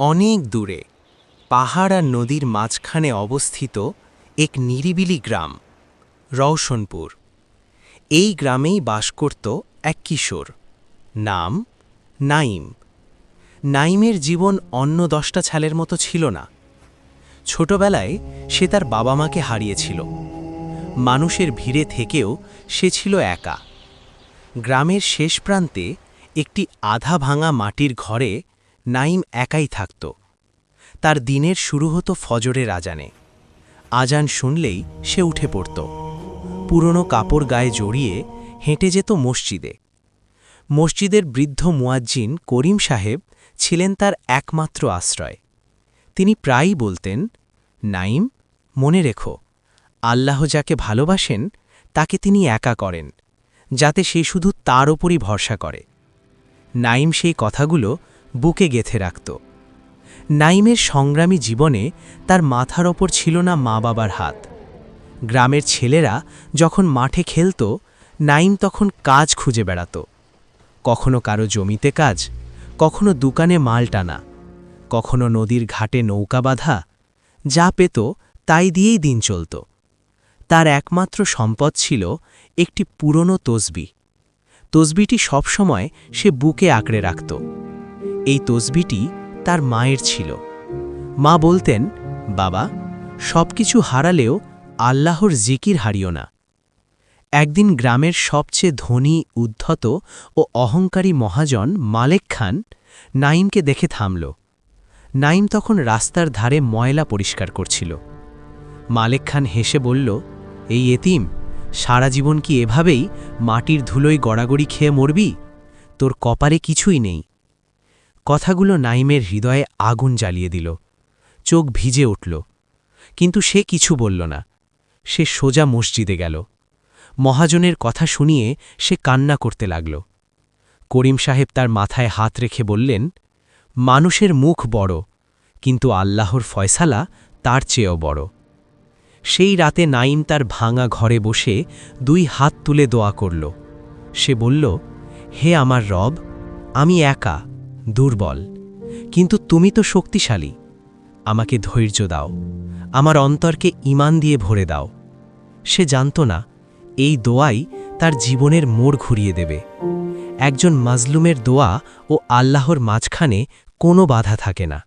অনেক দূরে, পাহাড় আর নদীর মাঝখানে অবস্থিত এক নিরিবিলি গ্রাম, রওশনপুর। এই গ্রামেই বাস করত এক কিশোর, নাম নাইম। নাইমের জীবন অন্য দশটা ছেলের মতো ছিল না। ছোটবেলায় সে তার বাবা মাকে হারিয়েছিল। মানুষের ভিড়ে থেকেও সে ছিল একা। গ্রামের শেষ প্রান্তে একটি আধা ভাঙা মাটির ঘরে নাইম একাই থাকত। তার দিনের শুরু হতো ফজরের আজানে। আজান শুনলেই সে উঠে পড়ত। পুরনো কাপড় গায়ে জড়িয়ে হেঁটে যেত মসজিদে। মসজিদের বৃদ্ধ মুয়াজ্জিন করিম সাহেব ছিলেন তার একমাত্র আশ্রয়। তিনি প্রায়ই বলতেন, নাইম, মনে রেখো, আল্লাহ যাকে ভালোবাসেন, তাকে তিনি একা করেন, যাতে সে শুধু তার ওপরই ভরসা করে। নাইম সেই কথাগুলো বুকে গেথে রাখত। নাইমের সংগ্রামী জীবনে তার মাথার ওপর ছিল না মা বাবার হাত। গ্রামের ছেলেরা যখন মাঠে খেলত নাইম তখন কাজ খুঁজে বেড়াত। কখনো কারও জমিতে কাজ, কখনো দোকানে মাল টানা, কখনো নদীর ঘাটে নৌকা বাঁধা, যা পেত তাই দিয়েই দিন চলত। তার একমাত্র সম্পদ ছিল একটি পুরনো তসবি। তসবিটি সবসময় সে বুকে আঁকড়ে রাখত। এই তসবিটি তার মায়ের ছিল। মা বলতেন, বাবা, সবকিছু হারালেও আল্লাহর জিকির হারিও না। একদিন গ্রামের সবচেয়ে ধনী, উদ্ধত ও অহংকারী মহাজন মালেক খান নাইমকে দেখে থামল। নাইম তখন রাস্তার ধারে ময়লা পরিষ্কার করছিল। মালেক খান হেসে বলল, এই এতিম, সারা জীবন কি এভাবেই মাটির ধুলোয় গড়াগড়ি খেয়ে মরবি? তোর কপালে কিছুই নেই। কথাগুলো নাইমের হৃদয়ে আগুন জ্বালিয়ে দিল। চোখ ভিজে উঠল। কিন্তু সে কিছু বলল না। সে সোজা মসজিদে গেল। মহাজনের কথা শুনিয়ে সে কান্না করতে লাগল। করিম সাহেব তার মাথায় হাত রেখে বললেন, মানুষের মুখ বড়, কিন্তু আল্লাহর ফয়সালা তার চেয়েও বড়। সেই রাতে নাইম তার ভাঙা ঘরে বসে দুই হাত তুলে দোয়া করল। সে বলল, হে আমার রব, আমি একা দুর্বল। কিন্তু তুমি তো শক্তিশালী। আমাকে ধৈর্য দাও। আমার অন্তরকে ইমান দিয়ে ভরে দাও। সে জানত না, এই দোয়াই তার জীবনের মোড় ঘুরিয়ে দেবে। একজন মাজলুমের দোয়া ও আল্লাহর মাঝখানে কোনো বাধা থাকে না।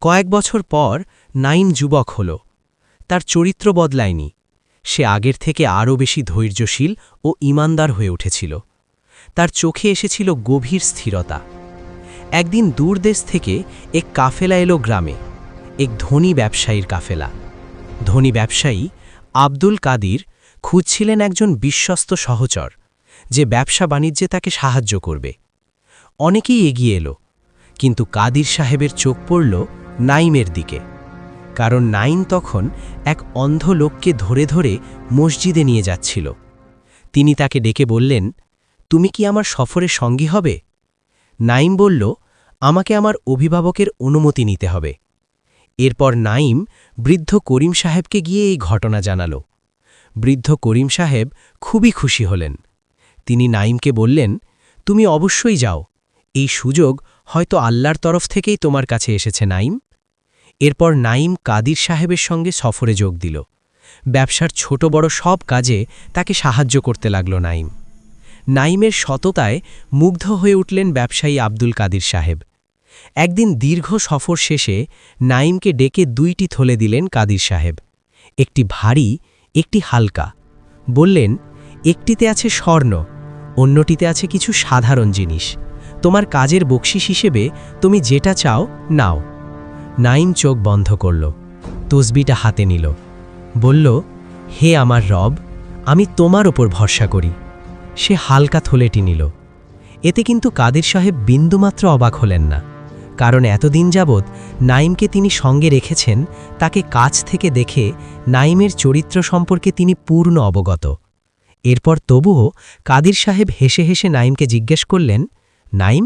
কয়েক বছর পর নাইম যুবক হল। তার চরিত্র বদলায়নি। সে আগের থেকে আরও বেশি ধৈর্যশীল ও ইমানদার হয়ে উঠেছিল। তার চোখে এসেছিল গভীর স্থিরতা। একদিন দূরদেশ থেকে এক কাফেলা এলো গ্রামে, এক ধনী ব্যবসায়ীর কাফেলা। ধনী ব্যবসায়ী আব্দুল কাদির খুঁজছিলেন একজন বিশ্বস্ত সহচর, যে ব্যবসা বাণিজ্যে তাকে সাহায্য করবে। অনেকেই এগিয়ে এলো, কিন্তু কাদির সাহেবের চোখ পড়ল নাইমের দিকে, কারণ নাইম তখন এক অন্ধ লোককে ধরে ধরে মসজিদে নিয়ে যাচ্ছিল। তিনি তাকে ডেকে বললেন, তুমি কি আমার সফরে সঙ্গী হবে? নাইম বলল, আমাকে আমার অভিভাবকের অনুমতি নিতে হবে। এরপর নাইম বৃদ্ধ করিম সাহেবকে গিয়ে এই ঘটনা জানাল। বৃদ্ধ করিম সাহেব খুবই খুশি হলেন। তিনি নাইমকে বললেন, তুমি অবশ্যই যাও। এই সুযোগ হয়তো আল্লাহর তরফ থেকেই তোমার কাছে এসেছে, নাইম। এরপর নাইম কাদির সাহেবের সঙ্গে সফরে যোগ দিল। ব্যবসার ছোট বড় সব কাজে তাকে সাহায্য করতে লাগল নাইম। নাইমের সততায় মুগ্ধ হয়ে উঠলেন ব্যবসায়ী আব্দুল কাদির সাহেব। একদিন দীর্ঘ সফর শেষে নাইমকে ডেকে দুইটি থলে দিলেন কাদির সাহেব। একটি ভারী, একটি হালকা। বললেন, একটিতে আছে স্বর্ণ, অন্যটিতে আছে কিছু সাধারণ জিনিস। তোমার কাজের বকশিস হিসেবে তুমি যেটা চাও, নাও। নাইম চোখ বন্ধ করল, তসবিটা হাতে নিল। বলল, হে আমার রব, আমি তোমার ওপর ভরসা করি। সে হালকা থলেটি নিল। এতে কিন্তু কাদের সাহেব বিন্দুমাত্র অবাক হলেন না। কারণ এতদিন যাবৎ নাইমকে তিনি সঙ্গে রেখেছেন, তাকে কাছ থেকে দেখে নাইমের চরিত্র সম্পর্কে তিনি পূর্ণ অবগত। এরপর তবুও কাদির সাহেব হেসে হেসে নাইমকে জিজ্ঞেস করলেন নাইম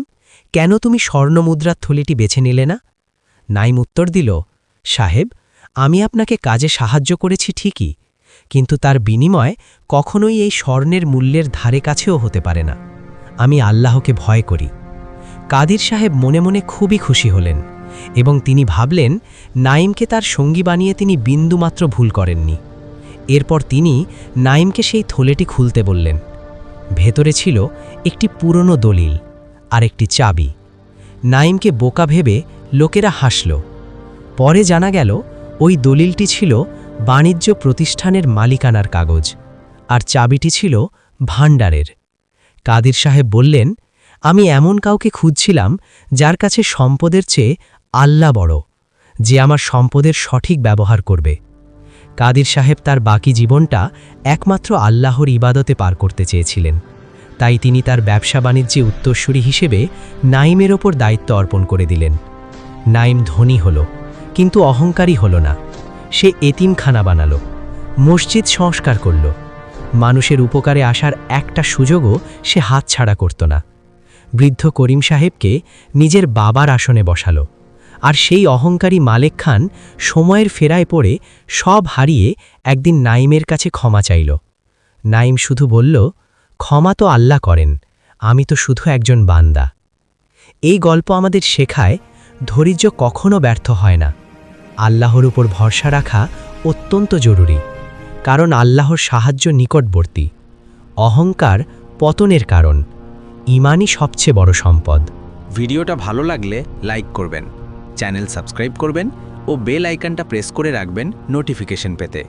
কেন তুমি স্বর্ণমুদ্রার থলিটি বেছে নিলে না? নাইম উত্তর দিল, সাহেব, আমি আপনাকে কাজে সাহায্য করেছি ঠিকই কিন্তু তার বিনিময় কখনোই এই স্বর্ণের মূল্যের ধারে কাছেও হতে পারে না। আমি আল্লাহকে ভয় করি। কাদির সাহেব মনে মনে খুবই খুশি হলেন এবং তিনি ভাবলেন নাইমকে তার সঙ্গী বানিয়ে তিনি বিন্দুমাত্র ভুল করেননি। এরপর তিনি নাইমকে সেই থলেটি খুলতে বললেন, ভেতরে ছিল একটি পুরনো দলিল আর একটি চাবি। নাইমকে বোকা ভেবে লোকেরা হাসল। পরে জানা গেল, ওই দলিলটি ছিল বাণিজ্য প্রতিষ্ঠানের মালিকানার কাগজ, আর চাবিটি ছিল ভাণ্ডারের। কাদির সাহেব বললেন, আমি এমন কাউকে খুঁজছিলাম যার কাছে সম্পদের চেয়ে আল্লাহ বড়, যে আমার সম্পদের সঠিক ব্যবহার করবে। কাদির সাহেব তার বাকি জীবনটা একমাত্র আল্লাহর ইবাদতে পার করতে চেয়েছিলেন। তাই তিনি তার ব্যবসা বাণিজ্যে উত্তরসূরি হিসেবে নাইমের ওপর দায়িত্ব অর্পণ করে দিলেন। নাইম ধনী হল, কিন্তু অহংকারী হল না। সে এতিমখানা বানালো, মসজিদ সংস্কার করল। মানুষের উপকারে আসার একটা সুযোগও সে হাতছাড়া করত না। বৃদ্ধ করিম সাহেবকে নিজের বাবার আসনে বসালো, আর সেই অহংকারী মালেক খান সময়ের ফেরায় পড়ে সব হারিয়ে একদিন নাইমের কাছে ক্ষমা চাইল। নাইম শুধু বলল, ক্ষমা তো আল্লাহ করেন, আমি তো শুধু একজন বান্দা। এই গল্প আমাদের শেখায় ধৈর্য কখনো ব্যর্থ হয় না। আল্লাহর উপর ভরসা রাখা অত্যন্ত জরুরি, কারণ আল্লাহর সাহায্য নিকটবর্তী। অহংকার পতনের কারণ, ইমানই সবচেয়ে বড় সম্পদ। ভিডিওটা ভালো লাগলে লাইক করবেন, চ্যানেল সাবস্ক্রাইব করবেন ও বেল আইকনটা প্রেস করে রাখবেন নোটিফিকেশন পেতে।